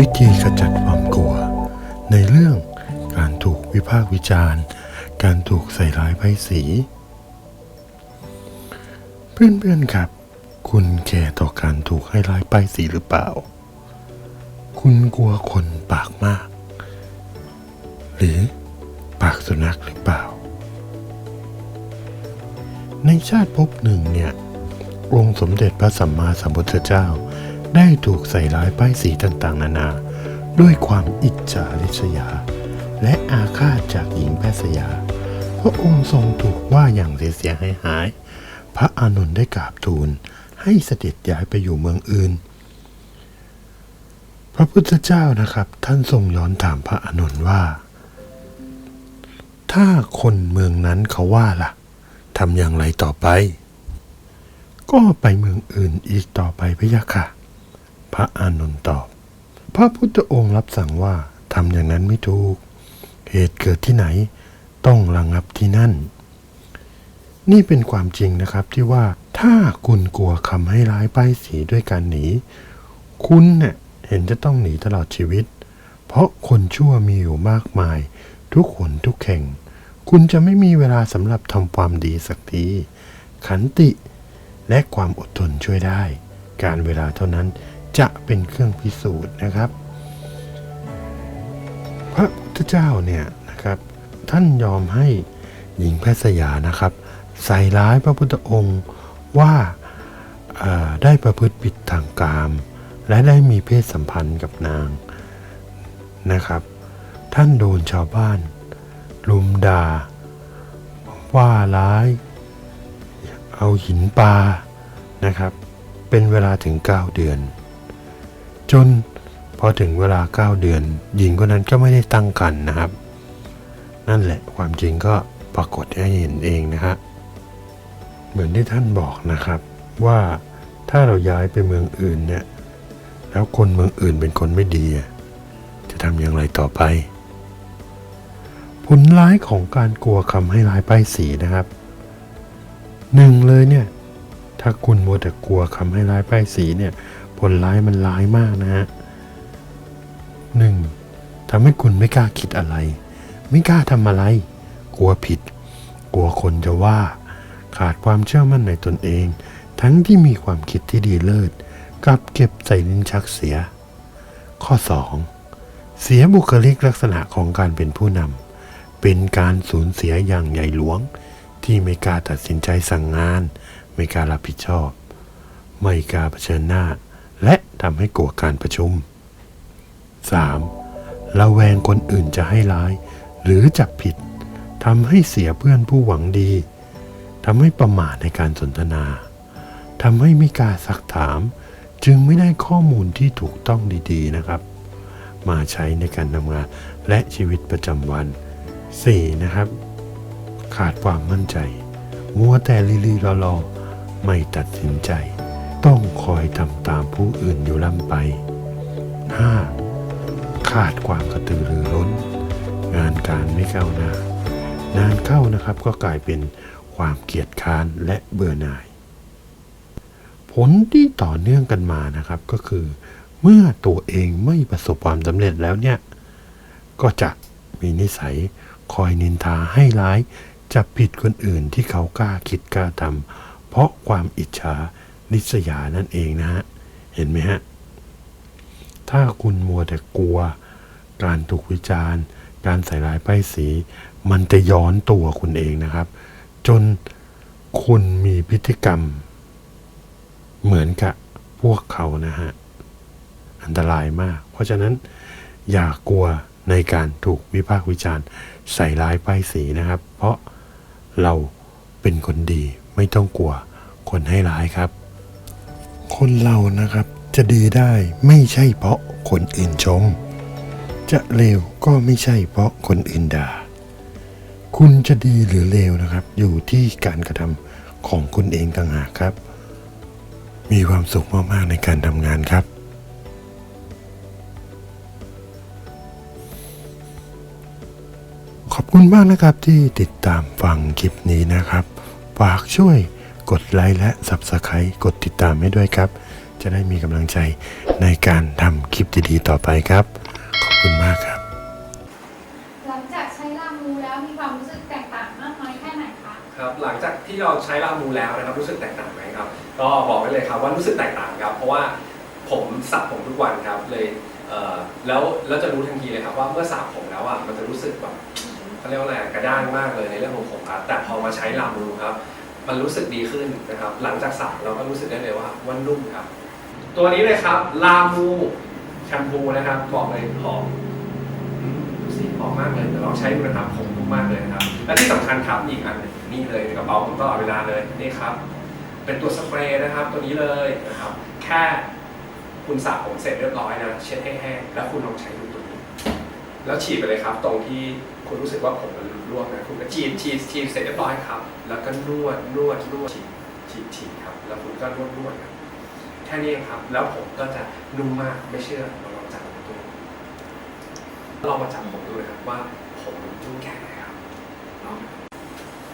วิธีขจัดความกลัว ในเรื่องการถูกวิพากษ์วิจารณ์ การถูกใส่ร้ายป้ายสี เพื่อนๆครับ คุณแก่ต่อการถูกให้ร้ายป้ายสีหรือเปล่า คุณกลัวคนปากมาก หรือปากสุนัขหรือเปล่า ในชาติภพหนึ่งเนี่ยองค์สมเด็จพระสัมมาสัมพุทธเจ้า ได้ถูกใส่ร้ายป้ายสีต่างๆ นานา ด้วยความอิจฉาริษยา และอาฆาตจากหญิงแพทย์สยา พระองค์ทรงถูกว่าอย่างเสียหายหาย พระอานนท์ได้กราบทูลให้เสด็จย้ายไปอยู่เมืองอื่น พระพุทธเจ้านะครับ ท่านทรงย้อนถามพระอานนท์ว่า ถ้าคนเมืองนั้นเขาว่าล่ะทำอย่างไรต่อไป ก็ไปเมืองอื่นอีกต่อไปพะยะค่ะ พระอานนท์ตอบ พระพุทธองค์รับสั่งว่าทำอย่างนั้นไม่ถูก เหตุเกิดที่ไหน ต้องระงับที่นั่น นี่เป็นความจริงนะครับที่ว่าถ้าคุณกลัวคำให้ร้ายป้ายสีด้วยการหนี คุณเนี่ยเห็นจะต้องหนีตลอดชีวิต เพราะคนชั่วมีอยู่มากมาย ทุกคนทุกแห่ง คุณจะไม่มีเวลาสำหรับทำความดีสักที ขันติและความอดทนช่วยได้ การเวลาเท่านั้น จะเป็นเครื่องพิสูจน์นะครับ พระพุทธเจ้าเนี่ยนะครับ ท่านยอมให้หญิงแพทย์สยานะครับ ใส่ร้ายพระพุทธองค์ว่าได้ประพฤติผิดทางกาม และได้มีเพศสัมพันธ์กับนางนะครับ ท่านโดนชาวบ้าน ลุมด่าว่าร้าย เอาหินปลานะครับ เป็นเวลาถึง 9 เดือน จนพอถึงเวลา 9 เดือน หญิงคนนั้นก็ไม่ได้ตั้งครรภ์นะครับ นั่นแหละความจริงก็ปรากฏให้เห็นเองนะฮะเหมือนที่ท่านบอกนะครับว่าถ้าเราย้ายไปเมืองอื่นเนี่ยแล้วคนเมืองอื่นเป็นคนไม่ดี จะทำอย่างไรต่อไป ผลร้ายของการกลัวคำให้ร้ายป้ายสีนะครับหนึ่งเลยเนี่ยถ้าคุณมัวแต่กลัวคำให้ร้ายป้ายสีเนี่ย ผลร้ายมันร้ายมากนะฮะหนึ่งทำให้คุณไม่กล้าคิดอะไร ไม่กล้าทำอะไร กลัวผิด กลัวคนจะว่า ขาดความเชื่อมั่นในตนเอง ทั้งที่มีความคิดที่ดีเลิศกลับเก็บใส่ลิ้นชักเสีย ข้อ 2. เสียบุคลิกลักษณะของการเป็นผู้นำเป็นการสูญเสียอย่างใหญ่หลวง ที่ไม่กล้าตัดสินใจสั่งงาน ไม่กล้ารับผิดชอบ ไม่กล้าเผชิญหน้า และทำให้กลัวการประชุม 3. ระแวงคนอื่นจะให้ร้าย หรือจับผิดทำให้เสียเพื่อนผู้หวังดีทำให้ประมาทในการสนทนาทำให้ไม่กล้าซักถาม จึงไม่ได้ข้อมูลที่ถูกต้องดีๆนะครับ มาใช้ในการทำงานและชีวิตประจำวัน 4. นะครับ ขาดความมั่นใจ มัวแต่ลีลีรอๆไม่ตัดสินใจ ต้องคอยทำตามผู้อื่นอยู่ล่ำไป 5. ขาดความกระตือรือร้น งานการไม่ก้าวหน้างานเข้านะครับก็กลายเป็นความเกียจค้านและเบื่อหน่าย ผลที่ต่อเนื่องกันมานะครับก็คือ เมื่อตัวเองไม่ประสบความสำเร็จแล้วเนี่ย ก็จะมีนิสัยคอยนินทาให้ร้ายจับผิดคนอื่นที่เขากล้าคิดกล้าทำเพราะความอิจฉา ริษยานั่นเองนะฮะ เห็นไหมฮะ ถ้าคุณมัวแต่กลัว การถูกวิจารณ์ การใส่ร้ายป้ายสี มันจะย้อนตัวคุณเองนะครับ จนคุณมีพฤติกรรม เหมือนกับพวกเขานะฮะ อันตรายมาก เพราะฉะนั้นอย่ากลัวในการถูกวิพากษ์วิจารณ์ ใส่ร้ายป้ายสีนะครับ เพราะเราเป็นคนดีไม่ต้องกลัวคนให้ร้ายครับ คนเรานะครับจะดีได้ไม่ใช่เพราะคนอื่นชม จะเลวก็ไม่ใช่เพราะคนอื่นด่า คุณจะดีหรือเลวนะครับ อยู่ที่การกระทำของคุณเองต่างหากครับ มีความสุขมากๆในการทำงานครับ ขอบคุณมากนะครับที่ติดตามฟังคลิปนี้นะครับ ฝากช่วย กดไลค์และ Subscribe กดติดตามให้ด้วยครับ จะได้มีกำลังใจในการทำคลิปดีๆต่อไปครับ ขอบคุณมากครับ หลังจากใช้ลามูแล้วมีความรู้สึกแตกต่างมากน้อยแค่ไหนคะ ครับหลังจากที่เราใช้ลามูแล้วนะครับรู้สึกแตกต่างไหมครับ ก็บอกไว้เลยครับว่ารู้สึกแตกต่างครับ เพราะว่าผมสระผมทุกวันครับเลยเอ่อแล้วแล้วจะรู้ทันทีเลยครับว่าเมื่อสระผมแล้วอะมันจะรู้สึกแบบเขาเรียกว่าอะไรกระด้างมากเลยในเรื่องของผมครับแต่พอมาใช้ลามูครับ มันรู้สึกดีขึ้นนะครับ หลังจากสระเราก็รู้สึกได้เลยว่าวันนุ่มครับ ตัวนี้เลยครับลามูแชมพูนะครับบอกเลยหอมดูสิหอมมากเลยเดี๋ยวลองใช้ดูนะครับผมนุ่มมากเลยนะครับ และที่สำคัญครับอีกอันหนึ่งนี่เลยในกระเป๋าผมตลอดเวลาเลยนี่ครับ เป็นตัวสเปรย์นะครับ ตัวนี้เลยนะครับ แค่คุณสระผมเสร็จเรียบร้อยนะเช็ดให้แห้งแล้วคุณลองใช้ดูตัว แล้วฉีดไปเลยครับ ตรงที่คุณรู้สึกว่าผมมันหลุดร่วงนะคุณก็ฉีดฉีดฉีดเสร็จเรียบร้อยครับ แล้วก็นวดนวดนวดฉีดฉีดฉีดครับ แล้วคุณก็นวดนวดครับแค่นี้ครับ แล้วผมก็จะนุ่มมากไม่เชื่อลองลองจับผมดูลองมาจับผมดูนะครับว่าผมมันนุ่มแค่ไหนครับลอง